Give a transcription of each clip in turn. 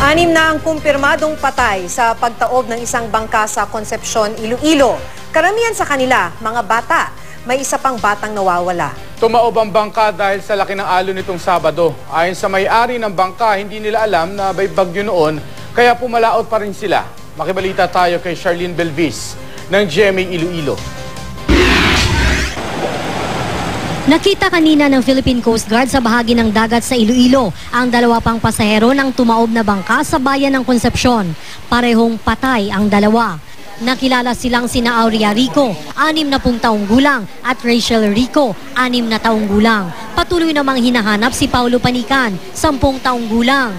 Anim na ang kumpirmadong patay sa pagtaob ng isang bangka sa Concepcion, Iloilo. Karamihan sa kanila, mga bata. May isa pang batang nawawala. Tumaob ang bangka dahil sa laki ng alon nitong Sabado. Ayon sa may-ari ng bangka, hindi nila alam na may bagyo noon, kaya pumalaot pa rin sila. Makibalita tayo kay Charlene Belvis ng GMA Iloilo. Nakita kanina ng Philippine Coast Guard sa bahagi ng dagat sa Iloilo ang dalawa pang pasahero ng tumaob na bangka sa bayan ng Concepcion. Parehong patay ang dalawa. Nakilala silang sina Aurea Rico, anim na pung taong gulang, at Rachel Rico, anim na taong gulang. Patuloy namang hinahanap si Paulo Panican, sampung taong gulang.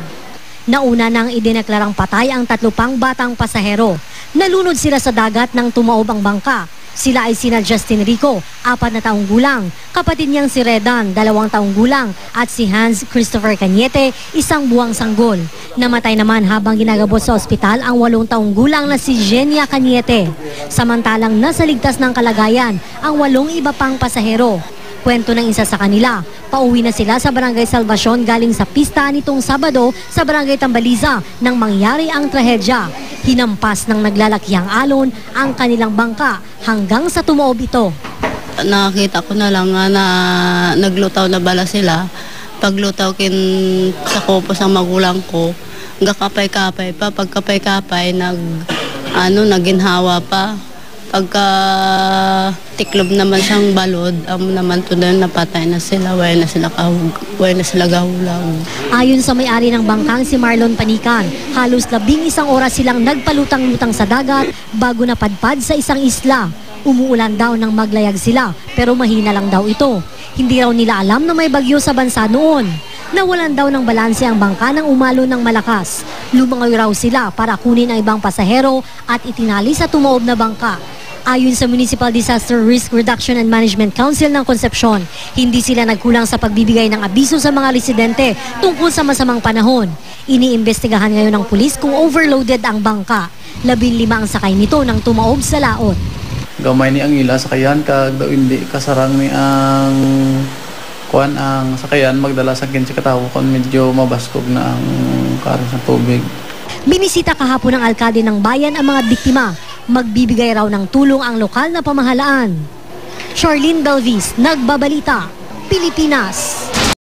Nauna nang idineklarang patay ang tatlo pang batang pasahero. Nalunod sila sa dagat nang tumaob ang bangka. Sila ay sina Justin Rico, apat na taong gulang, kapatid niyang si Redan, dalawang taong gulang, at si Hans Christopher Cañete, isang buwang sanggol. Namatay naman habang ginagabot sa ospital ang walong taong gulang na si Genia Cañete. Samantalang nasa ligtas ng kalagayan ang walong iba pang pasahero. Kwento ng isa sa kanila, pauwi na sila sa Barangay Salvacion galing sa pista nitong Sabado sa Barangay Tambaliza nang mangyari ang trahedya. Hinampas ng naglalakihang alon ang kanilang bangka hanggang sa tumaob ito. nakakita ko na lang na naglutaw na bala sila. Paglutaw kin sa kopos ang magulang ko, gakapay-kapay pa. Pagkapay-kapay, nag, ano, naginhawa pa. Pagka tiklob naman siyang balod, amo naman to na napatay na sila, way na sila kahug, way na sila gahulaw. Ayon sa may-ari ng bangkang si Marlon Panikan, halos labing isang oras silang nagpalutang-lutang sa dagat bago napadpad sa isang isla. Umuulan daw nang maglayag sila pero mahina lang daw ito. Hindi raw nila alam na may bagyo sa bansa noon. Nawalan daw ng balanse ang bangka nang umalo ng malakas. Lumangoy raw sila para kunin ang ibang pasahero at itinali sa tumaob na bangka. Ayon sa Municipal Disaster Risk Reduction and Management Council ng Concepcion, hindi sila nagkulang sa pagbibigay ng abiso sa mga residente tungkol sa masamang panahon. Iniimbestigahan ngayon ng pulis kung overloaded ang bangka. Labing lima ang sakay nito nang tumaob sa laot. gamay ni ang ila sakayan kag hindi kasarang ni ang kuan ang sakayan magdala sa kinsa katawo kon medyo mabaskog na ang karon sa tubig Binisita kahapon ng alkalde ng bayan ang mga biktima. Magbibigay raw ng tulong ang lokal na pamahalaan. Charlene Belvis, Nagbabalita, Pilipinas.